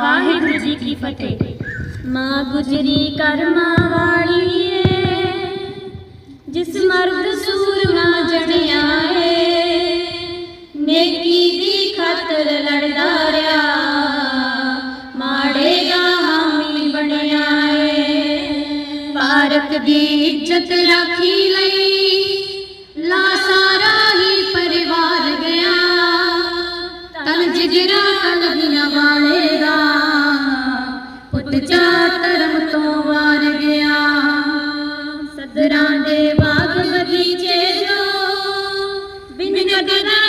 ਵਾਹਿਗੁਰੂ ਜੀ ਕੀ ਫਤਿਹ। ਮਾਂ ਗੁਜਰੀ ਕਰਮਾਂ ਵਾਲੀ ਏ ਜਿਸ ਮਰਦ ਸੂਰਮਾ ਜਣਿਆ ਏ ਨੇਕੀ ਦੀ ਖਾਤਰ ਲੜਦਾ ਰਿਹਾ, ਮਾੜੇ ਦਾ ਹਾਮੀ ਬਣਿਆ ਏ ਪਾਰਕ ਦੀ ਇੱਜ਼ਤ ਰਾਖੀ ਲਈ ਲਾ ਜਿਗਰਾ ਕਲਗੀਆਂ ਵਾਲੇ ਦਾ ਪੁੱਤ ਚਾ ਧਰਮ ਤੋਂ ਵਾਰ ਗਿਆ ਸਦਰਾਂ ਦੇ ਬਾਗ ਬਗੀਚੇ ਜੋ ਬਿਨ ਗਗਨਾਂ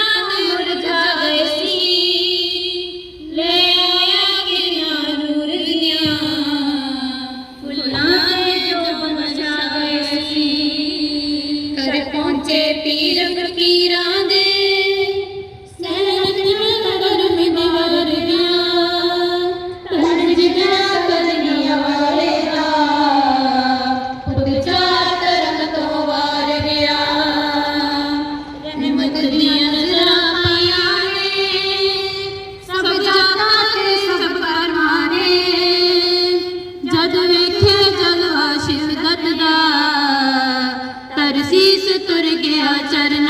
चरण